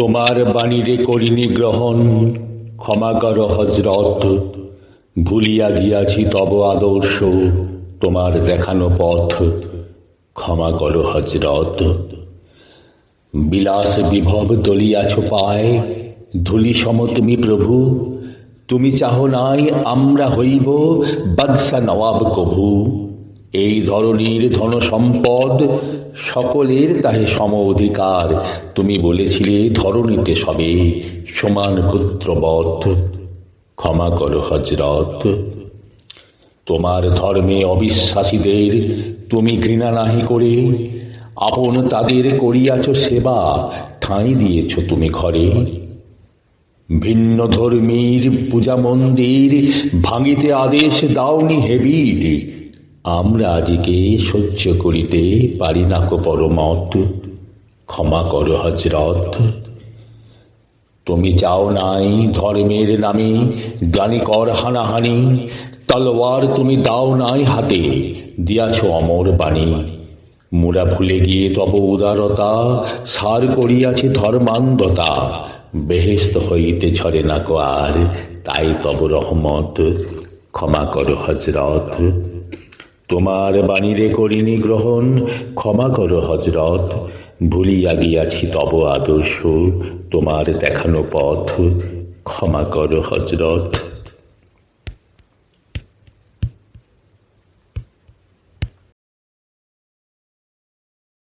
তোমার বাণীরে করিনি গ্রহণ, ক্ষমা কর হজরত ভুলিয়া গিয়াছি তব আদর্শ, তোমার দেখানো পথ, ক্ষমা কর হজরত বিলাস বিভব দলিয়াছ পায়, ধুলি সম তুমি প্রভু। তুমি চাহ নাই আমরা হইব, বাদশা নবাব কভু। এই ধরনের ধন সম্পদ সকলের তাহে সম অধিকার। তুমি বলেছিলে, ধরণীতে সবে সমান পুত্রবধ ক্ষমা কর হজরত তোমার ধর্মে অবিশ্বাসীদের তুমি ঘৃণা নাহি করে, আপন তাদের করিয়াছ সেবা ঠাঁই দিয়েছ তুমি ঘরে। ভিন্ন ধর্মীর পূজা মন্দির ভাঙিতে আদেশ দাওনি হেবির আমরা আজকে সহ্য করিতে পারি না কো পরমত। ক্ষমা কর হজরত তুমি চাও নাই ধর্মের নামে গ্লানি কর হানাহানি। তলোয়ার তুমি দাও নাই হাতে, দিয়াছ অমর বাণী। মোরা ভুলে গিয়ে তব উদারতা, সার করিয়াছে ধর্মান্ধতা। বেহেস্ত হইতে ঝরে না কো আর, তাই তব রহমত। ক্ষমা করো হজরত তোমার বাণীরে করিনি গ্রহণ, ক্ষমা করো হজরত ভুলিয়া গিয়াছি তব আদর্শ, তোমার দেখানো পথ, ক্ষমা করো হজরত